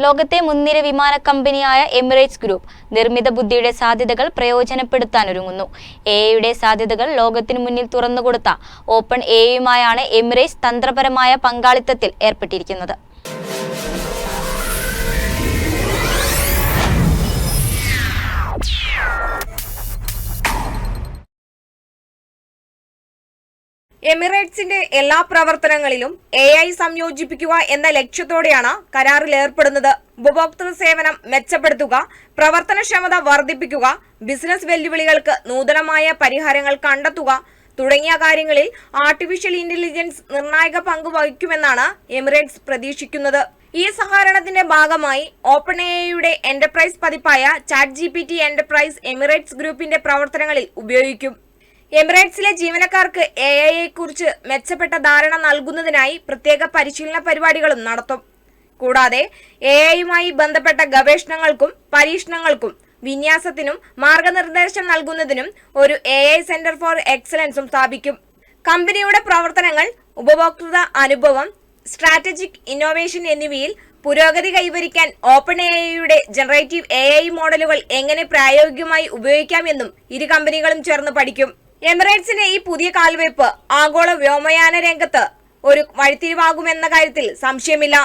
ലോകത്തെ മുൻനിര വിമാന കമ്പനിയായ എമിറേറ്റ്സ് ഗ്രൂപ്പ് നിർമ്മിത ബുദ്ധിയുടെ സാധ്യതകൾ പ്രയോജനപ്പെടുത്താൻ ഒരുങ്ങുന്നു. എയുടെ സാധ്യതകൾ ലോകത്തിന് മുന്നിൽ തുറന്നുകൊടുത്ത ഓപ്പൺ എയുമായാണ് എമിറേറ്റ്സ് തന്ത്രപരമായ പങ്കാളിത്തത്തിൽ ഏർപ്പെട്ടിരിക്കുന്നത്. എമിറേറ്റ്സിന്റെ എല്ലാ പ്രവർത്തനങ്ങളിലും എ ഐ സംയോജിപ്പിക്കുക എന്ന ലക്ഷ്യത്തോടെയാണ് കരാറിൽ ഏർപ്പെടുന്നത്. ഉപഭോക്തൃ സേവനം മെച്ചപ്പെടുത്തുക പ്രവർത്തനക്ഷമത വർദ്ധിപ്പിക്കുക ബിസിനസ് വെല്ലുവിളികൾക്ക് നൂതനമായ പരിഹാരങ്ങൾ കണ്ടെത്തുക തുടങ്ങിയ കാര്യങ്ങളിൽ ആർട്ടിഫിഷ്യൽ ഇന്റലിജൻസ് നിർണായക പങ്ക് വഹിക്കുമെന്നാണ് എമിറേറ്റ്സ് പ്രതീക്ഷിക്കുന്നത്. ഈ സഹകരണത്തിന്റെ ഭാഗമായി ഓപ്പൺ എയുടെ enterprise പതിപ്പായ chat G P T enterprise Emirates ഗ്രൂപ്പിന്റെ പ്രവർത്തനങ്ങളിൽ ഉപയോഗിക്കും. എമിറേറ്റ്സിലെ ജീവനക്കാർക്ക് എ ഐയെ കുറിച്ച് മെച്ചപ്പെട്ട ധാരണ നൽകുന്നതിനായി പ്രത്യേക പരിശീലന പരിപാടികളും നടത്തും. കൂടാതെ എ ഐയുമായി ബന്ധപ്പെട്ട ഗവേഷണങ്ങൾക്കും പരീക്ഷണങ്ങൾക്കും വിന്യാസത്തിനും മാർഗനിർദ്ദേശം നൽകുന്നതിനും ഒരു എ ഐ സെന്റർ ഫോർ എക്സലൻസും സ്ഥാപിക്കും. കമ്പനിയുടെ പ്രവർത്തനങ്ങൾ ഉപഭോക്തൃ അനുഭവം സ്ട്രാറ്റജിക് ഇന്നോവേഷൻ എന്നിവയിൽ പുരോഗതി കൈവരിക്കാൻ ഓപ്പൺ എ ഐയുടെ ജനറേറ്റീവ് എ ഐ മോഡലുകൾ എങ്ങനെ പ്രായോഗികമായി ഉപയോഗിക്കാമെന്നും ഇരു കമ്പനികളും ചേർന്ന് പഠിക്കും. എമിറേറ്റ്സിന്റെ ഈ പുതിയ കാൽവയ്പ് ആഗോള വ്യോമയാന രംഗത്ത് ഒരു വഴിത്തിരിവാകുമെന്ന കാര്യത്തിൽ സംശയമില്ല.